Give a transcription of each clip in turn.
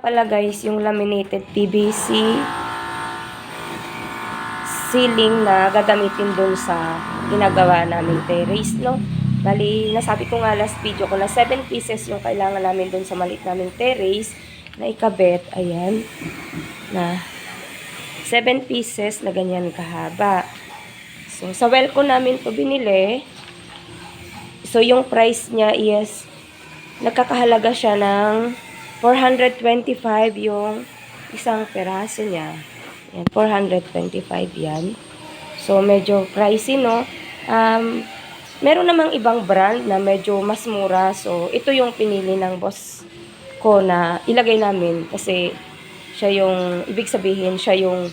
Pala guys, yung laminated PVC ceiling na gagamitin dun sa ginagawa namin terrace, no? Bali, nasabi ko nga last video ko na 7 pieces yung kailangan namin dun sa maliit naming terrace na ikabit. Ayan. Na 7 pieces na ganyan kahaba. So, sa well ko namin to binili. So, yung price niya is nagkakahalaga siya ng 425 yung isang peraso niya. Yan, 425 yan. So, medyo pricey, no? Um, meron namang ibang brand na medyo mas mura. So, ito yung pinili ng boss ko na ilagay namin kasi siya yung, ibig sabihin, siya yung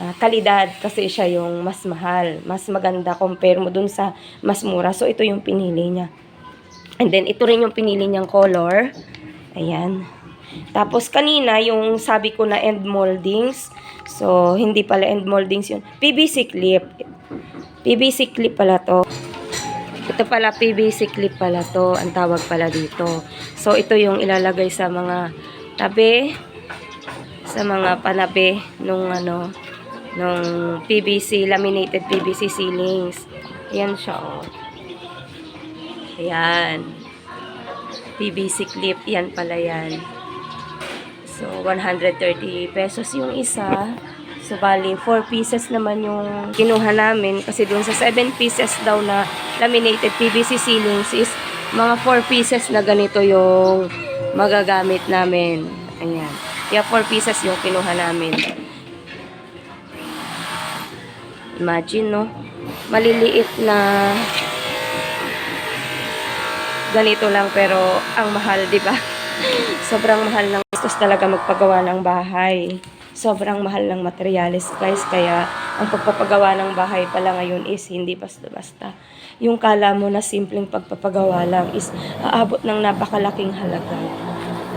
ah, kalidad kasi siya yung mas mahal, mas maganda compare mo dun sa mas mura. So, ito yung pinili niya. And then, ito rin yung pinili niyang color. Ayan. Tapos, kanina, yung sabi ko na end moldings. So, hindi pala end moldings yun. PVC clip. PVC clip pala to. Ito pala, PVC clip pala to. Ang tawag pala dito. So, ito yung ilalagay sa mga tabi. Sa mga panabi nung ano, nung PVC, laminated PVC ceilings. Ayan siya, oh. Ayan. PVC clip, yan pala yan. So, 130 pesos yung isa. So, bali, 4 pieces naman yung kinuha namin. Kasi dun sa 7 pieces daw na laminated PVC ceilings is mga 4 pieces na ganito yung magagamit namin. Ayan. Kaya 4 pieces yung kinuha namin. Imagine, no? Maliliit na ganito lang pero ang mahal, 'di ba? Sobrang mahal ng gastos talaga magpagawa ng bahay. Sobrang mahal ng materyales, guys. Kaya ang pagpapagawa ng bahay pala ngayon is hindi basta-basta. Yung kala mo na simpleng pagpapagawa lang is aabot ng napakalaking halaga.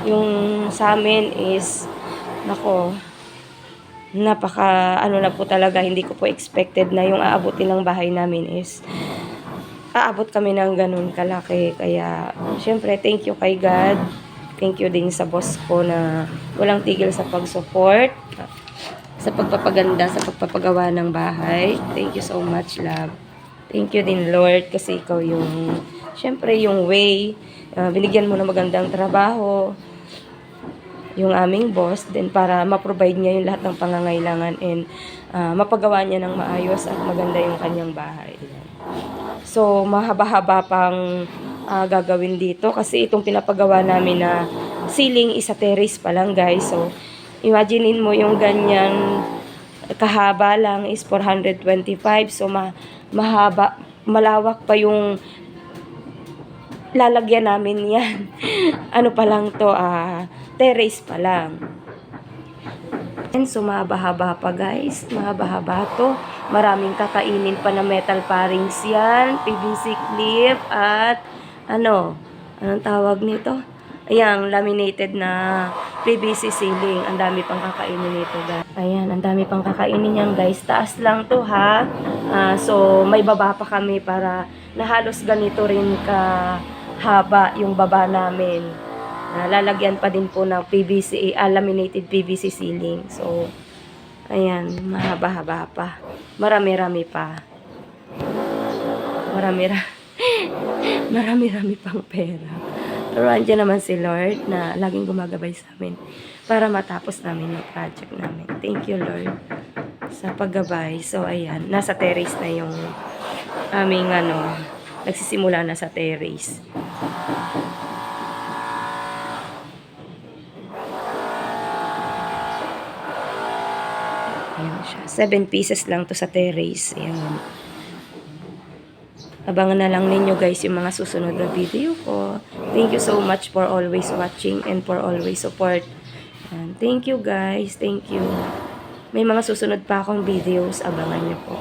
Yung sa amin is nako, napaka ano na po talaga hindi ko po expected na yung aabutin ng bahay namin is aabot kami ng ganun kalaki. Kaya, syempre, thank you kay God. Thank you din sa boss ko na walang tigil sa pag-support, sa pagpapaganda, sa pagpapagawa ng bahay. Thank you so much, love. Thank you din, Lord, kasi ikaw yung, syempre, yung way. ah, binigyan mo ng magandang trabaho yung aming boss din para ma-provide niya yung lahat ng pangangailangan and ah, mapagawa niya ng maayos at maganda yung kanyang bahay. So, mahaba-haba pang ah, gagawin dito kasi itong pinapagawa namin na ceiling is a terrace pa lang guys. So, imaginein mo yung ganyan kahaba lang is 425. So, ma mahaba, malawak pa yung lalagyan namin yan. ano pa lang to, ah, terrace pa lang. And so, mahaba-haba pa guys. Mahaba-haba to. Maraming kakainin pa na metal parings yan. PVC clip at ano, anong tawag nito? Ayan, laminated na PVC ceiling. Ang dami pang kakainin nito guys. Ayan, ang dami pang kakainin yan guys. Taas lang to ha. Ah, so, may baba pa kami para na halos ganito rin ka haba yung baba namin. Ah, lalagyan pa din po ng PVC, ah, laminated PVC ceiling. So, ayan, mahaba-haba pa. Marami-rami pa. Marami-rami. Marami-rami pang pera. Pero andyan naman si Lord na laging gumagabay sa amin para matapos namin yung project namin. Thank you, Lord, sa paggabay. So, ayan, nasa terrace na yung aming ano, nagsisimula na sa terrace. Ayan siya. Seven pieces lang to sa terrace. Ayan. Abangan na lang ninyo guys yung mga susunod na video ko. Thank you so much for always watching and for always support. Ayan. Thank you guys. Thank you. May mga susunod pa akong videos. Abangan nyo po.